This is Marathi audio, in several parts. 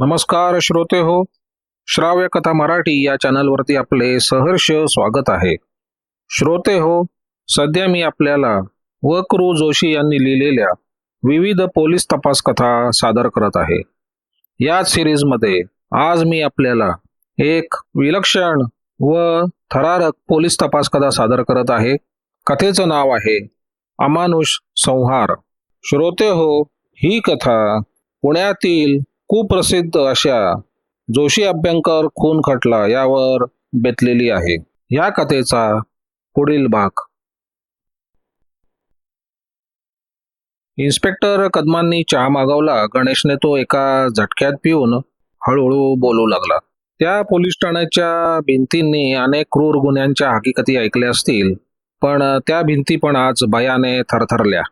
नमस्कार श्रोते हो श्राव्य कथा मराठी या चॅनलवरती आपले सहर्ष स्वागत आहे. श्रोते हो सध्या मी आपल्याला व जोशी यांनी लिहिलेल्या विविध पोलीस तपास कथा सादर करत आहे. याच सिरीजमध्ये आज मी आपल्याला एक विलक्षण व थरारक पोलीस तपास कथा सादर करत आहे. कथेचं नाव आहे अमानुष संहार. श्रोते हो ही कथा पुण्यातील कुप्रसिद्ध अशा जोशी अभ्यंकर खून खटला यावर बेतलेली आहे. या कथेचा पुढील भाग. इन्स्पेक्टर कदमांनी चहा मागवला. गणेशने तो एका झटक्यात पिऊन हळूहळू बोलू लागला. त्या पोलीस ठाण्याच्या भिंतींनी अनेक क्रूर गुन्ह्यांच्या हकीकती ऐकल्या असतील पण त्या भिंती पण आज भयाने थरथरल्या.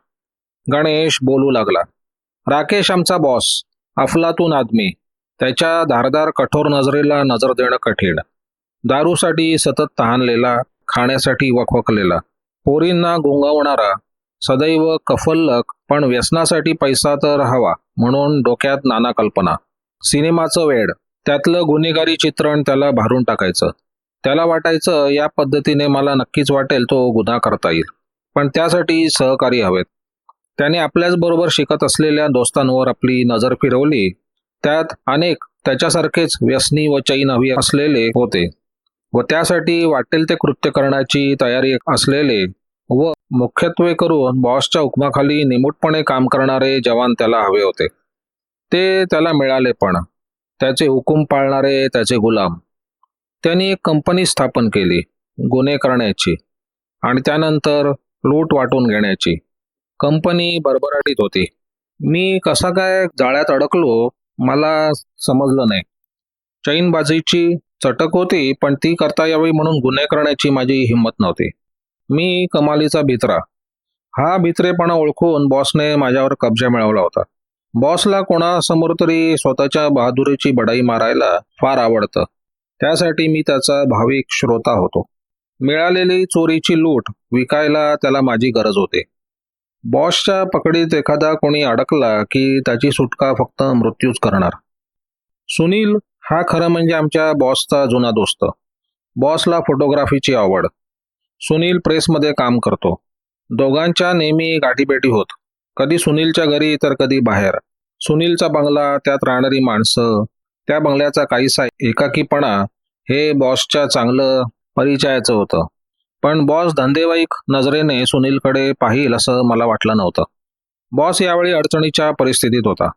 गणेश बोलू लागला. राकेश आमचा बॉस अफलातून आदमी त्याच्या धारदार कठोर नजरेला नजर देणं कठीण. दारूसाठी सतत तहानलेला खाण्यासाठी वखवकलेला पोरींना गुंगवणारा सदैव कफल्लक पण व्यसनासाठी पैसा तर हवा म्हणून डोक्यात नाना कल्पना. सिनेमाचं वेड त्यातलं गुन्हेगारी चित्रण त्याला भारून टाकायचं. त्याला वाटायचं या पद्धतीने मला नक्कीच वाटेल तो गुन्हा करता येईल. पण त्यासाठी सहकारी हवेत. त्याने आपल्याच बरोबर शिकत असलेल्या दोस्तांवर आपली नजर फिरवली. त्यात अनेक त्याच्यासारखेच व्यसनी व चैन हवी असलेले होते. व त्यासाठी वाटेल ते कृत्य करण्याची तयारी असलेले व मुख्यत्वे करून बॉसच्या हुकमाखाली निमूटपणे काम करणारे जवान त्याला हवे होते. ते त्याला मिळाले पण. त्याचे हुकूम पाळणारे त्याचे गुलाम. त्यांनी एक कंपनी स्थापन केली गुन्हे करण्याची आणि त्यानंतर लूट वाटून घेण्याची. कंपनी भरभराटीत होती. मी कसा काय जाळ्यात अडकलो मला समजलं नाही. चैनबाजीची चटक होती पण ती करता यावी म्हणून गुन्हे करण्याची माझी हिंमत नव्हती. मी कमालीचा भित्रा. हा भित्रेपणा ओळखून बॉसने माझ्यावर कब्जा मिळवला होता. बॉसला कोणासमोर तरी स्वतःच्या बहादुरीची बडाई मारायला फार आवडतं. त्यासाठी मी त्याचा भाविक श्रोता होतो. मिळालेली चोरीची लूट विकायला त्याला माझी गरज होती. बॉसच्या पकडीत एखादा कोणी अडकला की त्याची सुटका फक्त मृत्यूच करणार. सुनील हा खरं म्हणजे आमच्या बॉसचा जुना दोस्त. बॉसला फोटोग्राफीची आवड. सुनील प्रेसमध्ये काम करतो. दोघांच्या नेहमी गाठीबेटी होत. कधी सुनीलच्या घरी तर कधी बाहेर. सुनीलचा बंगला त्यात राहणारी माणसं त्या बंगल्याचा काहीसा एकाकीपणा हे बॉसच्या चांगलं परिचयाचं होतं. पण बॉस धंदेवाईक नजरेने सुनीलकडे पाहिल असं मला वाटलं नव्हतं. बॉस यावेळी अडचणीच्या परिस्थितीत होता.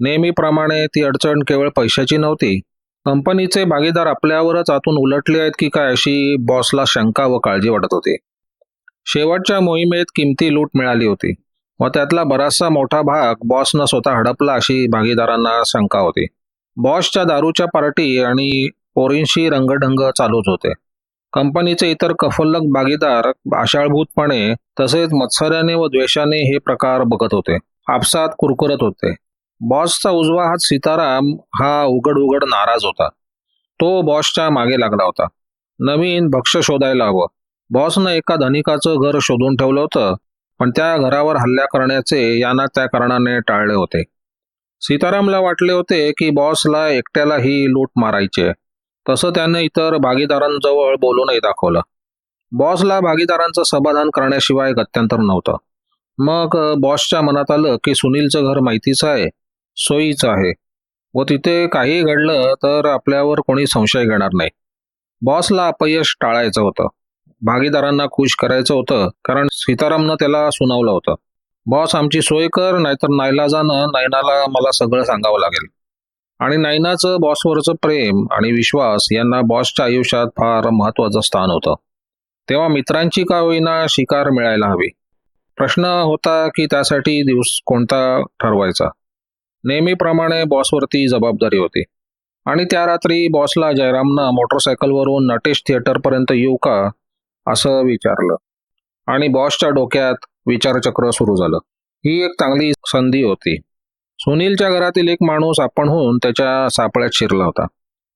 नेहमीप्रमाणे ती अडचण केवळ पैशाची नव्हती कंपनीचे भागीदार आपल्यावरच आतून उलटले आहेत की काय अशी बॉसला शंका व काळजी वाटत होती. शेवटच्या मोहिमेत किमती लूट मिळाली होती व त्यातला बराचसा मोठा भाग बॉसनं स्वतः हडपला अशी भागीदारांना शंका होती. बॉसच्या दारूच्या पार्टी आणि पोरींशी रंगढंग चालूच होते. कंपनीचे इतर कफल्लक भागीदार आशाळभूतपणे तसेच मत्सर्याने व द्वेषाने हे प्रकार बघत होते. आपसात कुरकुरत होते. बॉसचा उजवा हात सीताराम हा उघड उघड नाराज होता. तो बॉसच्या मागे लागला होता. नवीन भक्ष शोधायला हवं. बॉसनं एका धनिकाचं घर शोधून ठेवलं होतं पण त्या घरावर हल्ला करण्याचे यांना त्या कारणाने टाळले होते. सीतारामला वाटले होते की बॉसला एकट्याला ही लूट मारायची आहे. तसं त्याने इतर भागीदारांजवळ बोलूनही दाखवलं. बॉसला भागीदारांचं समाधान करण्याशिवाय गत्यंतर नव्हतं. मग बॉसच्या मनात आलं की सुनीलचं घर माहितीचं आहे सोयीचं आहे व तिथे काही घडलं तर आपल्यावर कोणी संशय घेणार नाही. बॉसला अपयश टाळायचं होतं. भागीदारांना खुश करायचं होतं कारण सीतारामनं त्याला सुनावलं होतं. बॉस आमची सोय कर नाहीतर नायला जाणं नयनाला मला सगळं सांगावं लागेल. आणि नायनाचं बॉसवरचं प्रेम आणि विश्वास यांना बॉसच्या आयुष्यात फार महत्वाचं स्थान होतं. तेव्हा मित्रांची का होईना शिकार मिळायला हवी. प्रश्न होता की त्यासाठी दिवस कोणता ठरवायचा? नेहमीप्रमाणे बॉसवरती जबाबदारी होती. आणि त्या रात्री बॉसला जयरामनं मोटरसायकलवरून नटेश थिएटरपर्यंत येऊ का असं विचारलं. आणि बॉसच्या डोक्यात विचारचक्र सुरू झालं. ही एक चांगली संधी होती. सुनीलच्या घरातील एक माणूस आपण होऊन त्याच्या सापळ्यात शिरला होता.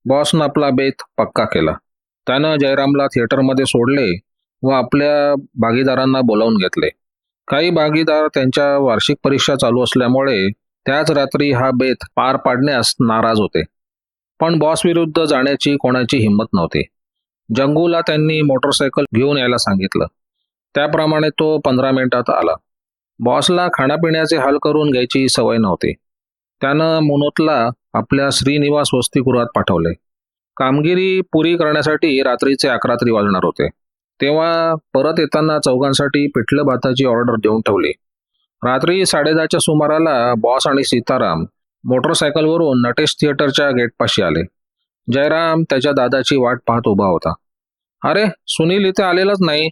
बॉसनं आपला बेत पक्का केला. त्यानं जयरामला थिएटरमध्ये सोडले व आपल्या भागीदारांना बोलावून घेतले. काही भागीदार त्यांच्या वार्षिक परीक्षा चालू असल्यामुळे त्याच रात्री हा बेत पार पाडण्यास नाराज होते. पण बॉस विरुद्ध जाण्याची कोणाची हिंमत नव्हती. जंगूला त्यांनी मोटरसायकल घेऊन यायला सांगितलं. त्याप्रमाणे तो पंधरा मिनिटात आला. बॉसला खाण्यापिण्याचे हाल करून घ्यायची सवय नव्हती. त्यानं मुनोतला आपल्या श्रीनिवास वसतिगृहात पाठवले. कामगिरी पुरी करण्यासाठी रात्रीचे अकरा तरी वाजणार होते. तेव्हा परत येताना चौघांसाठी पिठलं भाताची ऑर्डर देऊन ठेवली. रात्री साडेदहाच्या सुमाराला बॉस आणि सीताराम मोटरसायकलवरून नटेश थिएटरच्या गेटपाशी आले. जयराम त्याच्या दादाची वाट पाहत उभा होता. अरे सुनील इथे आलेलाच नाही.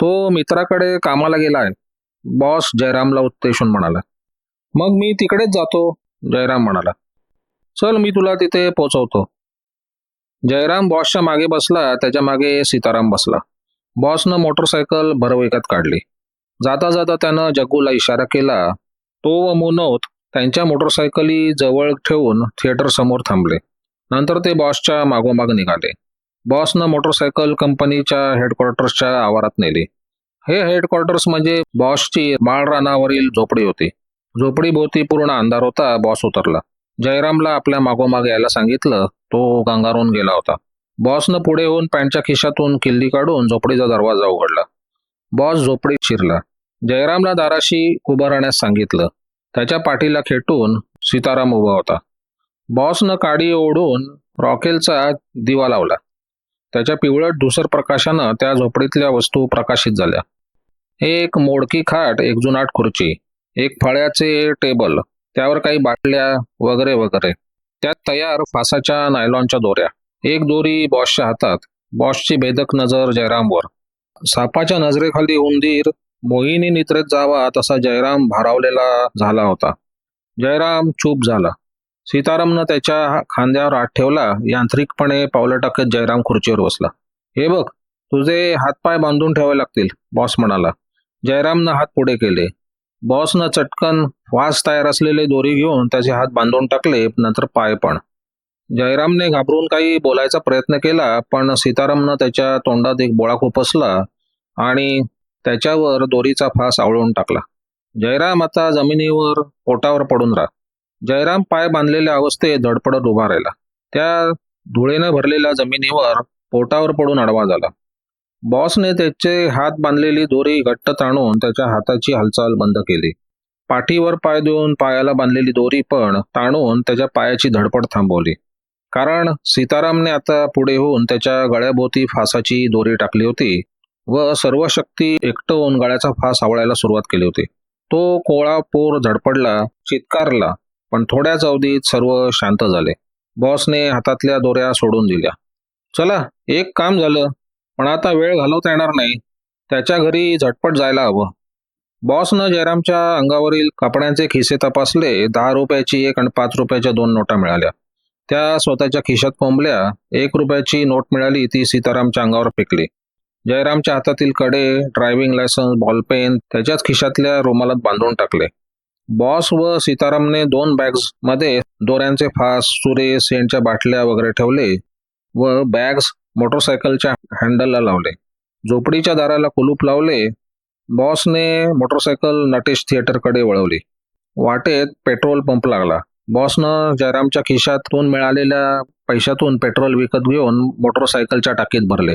तो मित्राकडे कामाला गेला आहे बॉस जयरामला उत्तेजून म्हणाला मग मी तिकडेच जातो. जयराम म्हणाला चल मी तुला तिथे पोचवतो. जयराम बॉसच्या मागे बसला त्याच्यामागे सीताराम बसला. बॉसनं मोटरसायकल भरवेगात काढली. जाता जाता त्यानं जग्गूला इशारा केला तो व मुनोत त्यांच्या मोटरसायकली जवळ ठेवून थिएटर समोर थांबले. नंतर ते बॉसच्या मागोमाग निघाले. बॉसनं मोटरसायकल कंपनीच्या हेडक्वार्टर्सच्या आवारात नेली. हे हेडक्वार्टर्स म्हणजे बॉसची माळरानावरील झोपडी होती. झोपडीभोवती पूर्ण अंधार होता बॉस उतरला. जयरामला आपल्या मागोमाग यायला सांगितलं तो गंगारून गेला होता. बॉसनं पुढे होऊन पॅन्टच्या खिशातून किल्ली काढून झोपडीचा दरवाजा उघडला. बॉस झोपडीत शिरला. जयरामला दाराशी उभं राहण्यास सांगितलं. त्याच्या पाठीला खेटून सीताराम उभा होता. बॉसनं काडी ओढून रॉकेलचा दिवा लावला. त्याच्या पिवळट धुसर प्रकाशानं त्या झोपडीतल्या वस्तू प्रकाशित झाल्या. एक मोडकी खाट एक जुनाट खुर्ची एक फळ्याचे टेबल त्यावर काही बाटल्या वगैरे वगैरे. त्यात तयार फासाच्या नायलॉनच्या दोऱ्या. एक दोरी बॉसच्या हातात. बॉसची भेदक नजर जयरामवर. सापाच्या नजरेखाली उंदीर मोहिनी नित्रेत जावा तसा जयराम भारावलेला झाला होता. जयराम चूप झाला. सीतारामनं त्याच्या खांद्यावर हात ठेवला यांत्रिकपणे पावलं टाकत जयराम खुर्चीवर बसला. हे बघ तुझे हातपाय बांधून ठेवावे लागतील बॉस म्हणाला. जयरामनं हात पुढे केले. बॉसनं चटकन वास तयार असलेले दोरी घेऊन त्याचे हात बांधून टाकले नंतर पाय पण. जयरामने घाबरून काही बोलायचा प्रयत्न केला पण सीतारामनं त्याच्या तोंडात एक बोळा खुपसला आणि त्याच्यावर दोरीचा फास आवळून टाकला. जयराम आता जमिनीवर पोटावर पडून राहा. जयराम पाय बांधलेल्या अवस्थेत धडपडत उभा राहिला. त्या धुळेनं भरलेल्या जमिनीवर पोटावर पडून आडवा झाला. बॉसने त्याचे हात बांधलेली दोरी घट्ट ताणून त्याच्या हाताची हालचाल बंद केली. पाठीवर पाय देऊन पायाला बांधलेली दोरी पण ताणून त्याच्या पायाची धडपड थांबवली. कारण सीतारामने आता पुढे होऊन त्याच्या गळ्याभोवती फासाची दोरी टाकली होती व सर्व शक्ती एकटवून गळ्याचा फास आवळायला सुरुवात केली होती. तो कोळा पोर झडपडला चित्कारला पण थोड्याच अवधीत सर्व शांत झाले. बॉसने हातातल्या दोऱ्या सोडून दिल्या. चला एक काम झालं. पण आता वेळ घालवता येणार नाही. त्याच्या घरी झटपट जायला हवं. बॉसनं जयरामच्या अंगावरील कपड्यांचे खिसे तपासले. दहा रुपयाची एक आणि पाच रुपयाच्या दोन नोटा मिळाल्या. त्या स्वतःच्या खिशात कोंबल्या. एक रुपयाची नोट मिळाली ती सीतारामच्या अंगावर फेकली. जयरामच्या हातातील कडे ड्रायव्हिंग लायसन्स बॉलपेन त्याच्याच खिशातल्या रुमालात बांधून टाकले. बॉस व सीतारामने दोन बॅग्समध्ये दोऱ्यांचे फास सुरे सेंटच्या बाटल्या वगैरे ठेवले व बॅग्स मोटरसायकलच्या हँडलला लावले. झोपडीच्या दाराला कुलूप लावले. बॉसने मोटरसायकल नटेश थिएटरकडे वळवली. वाटेत पेट्रोल पंप लागला. बॉसनं जयरामच्या खिशातून मिळालेल्या पैशातून पेट्रोल विकत घेऊन मोटरसायकलच्या टाकीत भरले.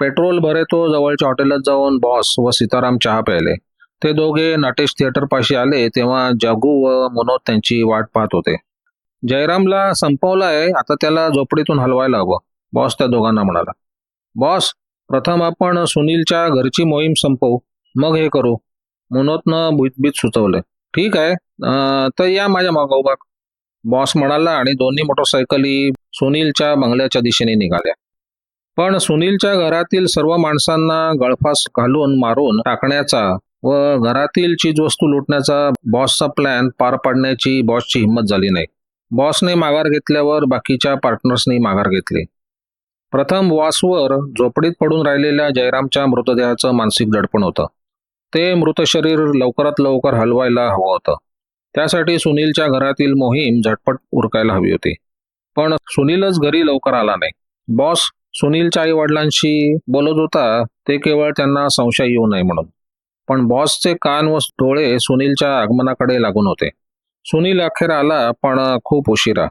पेट्रोल भरे तो जवळच्या हॉटेलात जाऊन बॉस व सीताराम चहा प्यायले. ते दोघे नाटेश थिएटर पाशी आले तेव्हा जागू व मनोज त्यांची वाट पाहत होते. जयरामला संपवलाय आता त्याला झोपडीतून हलवायला हवं बॉस त्या दोघांना म्हणाला. बॉस प्रथम आपण सुनीलच्या घरची मोहीम संपवू मग हे करू. मनोजनं भुतभीत सुचवले. ठीक आहे तर या माझ्या मागोबाग बॉस म्हणाला आणि दोन्ही मोटरसायकली सुनीलच्या बंगल्याच्या दिशेने निघाल्या. पण सुनीलच्या घरातील सर्व माणसांना गळफास घालून मारून टाकण्याचा व घरातील चीजवस्तू लुटण्याचा बॉसचा प्लॅन पार पाडण्याची बॉसची हिंमत झाली नाही. बॉसने माघार घेतल्यावर बाकीच्या पार्टनर्सनी माघार घेतली. प्रथम बॉसवर झोपडीत पडून राहिलेल्या जयरामच्या मृतदेहाचं मानसिक दडपण होतं. ते मृत शरीर लवकरात लवकर हलवायला हवं होतं. त्यासाठी सुनीलच्या घरातील मोहीम झटपट उरकायला हवी होती. पण सुनीलच घरी लवकर आला नाही. बॉस सुनीलच्या आई वडिलांशी बोलत होता ते केवळ त्यांना संशय येऊ नये म्हणून. पण बॉसचे कान व डोळे सुनीलच्या आगमनाकडे लागून होते. सुनील अखेर आला पण खूप उशिरा.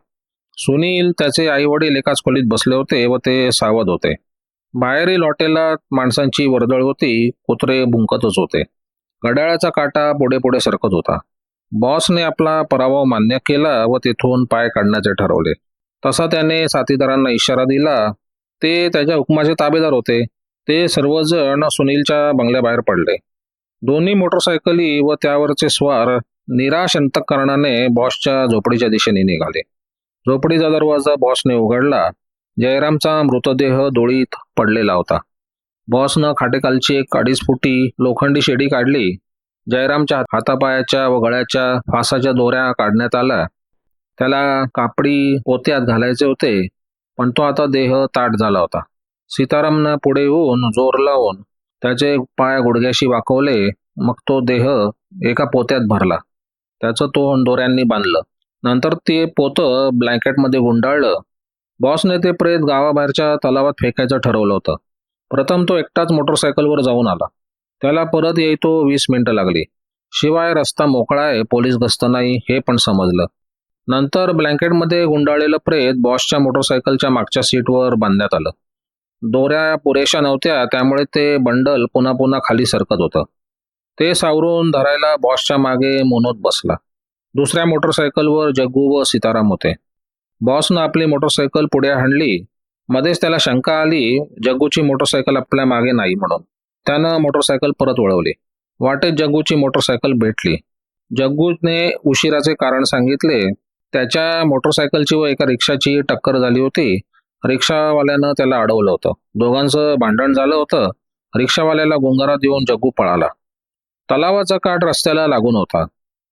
सुनील त्याचे आई वडील एकाच खोलीत बसले होते व ते सावध होते. बाहेरील हॉटेलात माणसांची वर्दळ होती कुत्रे भुंकतच होते. घड्याळाचा काटा पुढे पुढे सरकत होता. बॉसने आपला पराभव मान्य केला व तिथून पाय काढण्याचे ठरवले. तसा त्याने साथीदारांना इशारा दिला ते त्याच्या हुकमाचे ताबेदार होते. ते सर्वजण सुनीलच्या बंगल्याबाहेर पडले. दोन्ही मोटरसायकली व त्यावरचे स्वार निराश अंतकरणाने बॉसच्या झोपडीच्या दिशेने निघाले. झोपडीचा दरवाजा बॉसने उघडला. जयरामचा मृतदेह डोळीत पडलेला होता. बॉसनं खाटेखालची एक अडीच फुटी लोखंडी शेडी काढली. जयरामच्या हातापायाच्या व गळ्याच्या फासाच्या दोऱ्या काढण्यात आल्या. त्याला कापडी पोत्यात घालायचे होते पण तो आता देह ताट झाला होता. सीतारामनं पुढे येऊन जोर लावून त्याचे पाय गुडघ्याशी वाकवले मग तो देह एका पोत्यात भरला. त्याचं तोंड दोऱ्यांनी बांधलं. नंतर ते पोतं ब्लँकेटमध्ये गुंडाळलं. बॉसने ते प्रेत गावाबाहेरच्या तलावात फेकायचं ठरवलं होतं. प्रथम तो एकटाच मोटरसायकलवर जाऊन आला. त्याला परत येई तो वीस मिनिटं लागली. शिवाय रस्ता मोकळा आहे पोलीस गस्त नाही हे पण समजलं. नंतर ब्लँकेटमध्ये गुंडाळलेलं प्रेत बॉसच्या मोटरसायकलच्या मागच्या सीटवर बांधण्यात आलं. दोऱ्या पुरेशा नव्हत्या त्यामुळे ते बंडल पुन्हा पुन्हा खाली सरकत होतं. ते सावरून धरायला बॉसच्या मागे मोनोत बसला. दुसऱ्या मोटरसायकलवर जग्गू व सीताराम होते. बॉसनं आपली मोटरसायकल पुढे हाणली मध्येच त्याला शंका आली जग्गूची मोटरसायकल आपल्या मागे नाही म्हणून. त्यानं मोटरसायकल परत वळवली. वाटेत जग्गूची मोटरसायकल भेटली. जग्गूने उशिराचे कारण सांगितले. त्याच्या मोटरसायकलची व एका रिक्षाची टक्कर झाली होती. रिक्षावाल्यानं त्याला अडवलं होतं. दोघांचं भांडण झालं होतं. रिक्षावाल्याला गुंगारा देऊन जग्गू पळाला. तलावाचा काठ रस्त्याला लागून होता.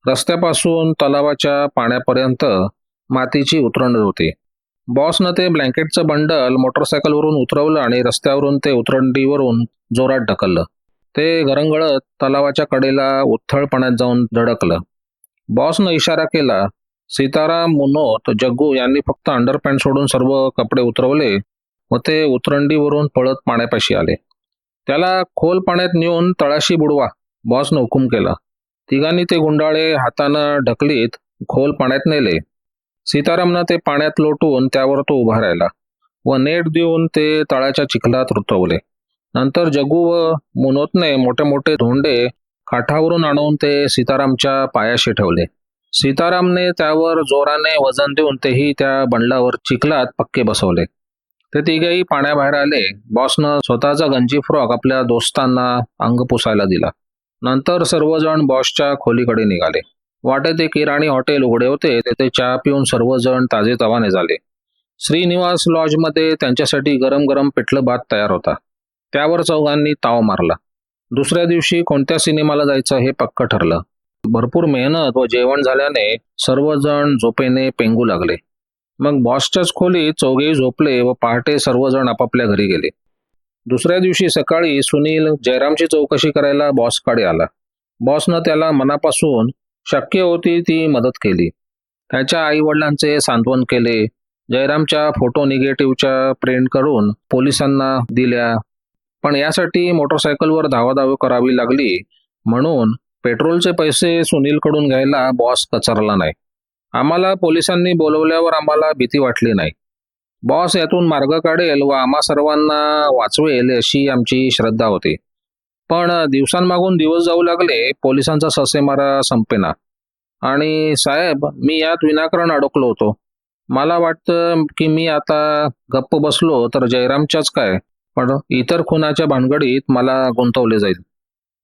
रस्त्यापासून तलावाच्या पाण्यापर्यंत मातीची उतरण होती. बॉसनं ते ब्लँकेटचं बंडल मोटरसायकलवरून उतरवलं आणि रस्त्यावरून ते उतरंडीवरून जोरात ढकललं. ते घरंगळत तलावाच्या कडेला उथळ पाण्यात जाऊन धडकलं. बॉसनं इशारा केला सीताराम मुनोत जग्गू यांनी फक्त अंडरपॅन्ट सोडून सर्व कपडे उतरवले व ते उतरंडीवरून पळत पाण्यापाशी आले. त्याला खोल पाण्यात नेऊन तळाशी बुडवा बॉसनं हुकूम केला. तिघांनी ते गुंडाळे हातानं ढकलीत खोल पाण्यात नेले. सीतारामनं ते पाण्यात लोटून त्यावर तो उभा राहिला व नेट देऊन ते तळाच्या चिखलात रुतवले. नंतर जग्गू व मुनोतने मोठे मोठे धोंडे काठावरून आणून ते सीतारामच्या पायाशी ठेवले. सीतारामने त्यावर जोराने वजन देऊन तेही त्या बंडलावर चिखलात पक्के बसवले. ते तिघेही पाण्याबाहेर आले. बॉसनं स्वतःचा गंजी फ्रॉक आपल्या दोस्तांना अंग पुसायला दिला. नंतर सर्वजण बॉसच्या खोलीकडे निघाले. वाटेत एक किराणी हॉटेल उघडे होते. तेथे चहा पिऊन सर्वजण ताजेतवाने झाले. श्रीनिवास लॉजमध्ये त्यांच्यासाठी गरम गरम पिठलं भात तयार होता. त्यावर चौघांनी ताव मारला. दुसऱ्या दिवशी कोणत्या सिनेमाला जायचं हे पक्क ठरलं. भरपूर मेहनत व जेवण झाल्याने सर्वजण झोपेने पेंगू लागले. मग बॉसच्याच खोलीत चौघेही झोपले व पहाटे सर्वजण आपापल्या घरी गेले. दुसऱ्या दिवशी सकाळी सुनील जयरामची चौकशी करायला बॉसकडे आला. बॉसनं त्याला मनापासून शक्य होती ती मदत केली. त्याच्या आई वडिलांचे सांत्वन केले. जयरामच्या फोटो निगेटिव्हच्या प्रिंट करून पोलिसांना दिल्या. पण यासाठी मोटरसायकलवर धावाधाव करावी लागली म्हणून पेट्रोलचे पैसे सुनीलकडून घ्यायला बॉस कचरला नाही. आम्हाला पोलिसांनी बोलवल्यावर आम्हाला भीती वाटली नाही. बॉस यातून मार्ग काढेल व आम्हा सर्वांना वाचवेल अशी आमची श्रद्धा होती. पण दिवसांमागून दिवस जाऊ लागले पोलिसांचा ससेमारा संपेना. आणि साहेब मी यात विनाकारण अडकलो होतो. मला वाटतं की मी आता गप्प बसलो तर जयरामच्याच काय पण इतर खुनाच्या भानगडीत मला गुंतवले जाईल.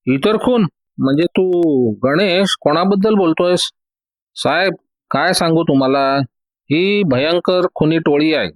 इतर खून? म्हणजे तू गणेश कोणाबद्दल बोलतोयस? साहेब काय सांगू तुम्हाला? ही भयंकर खुनी टोळी आहे.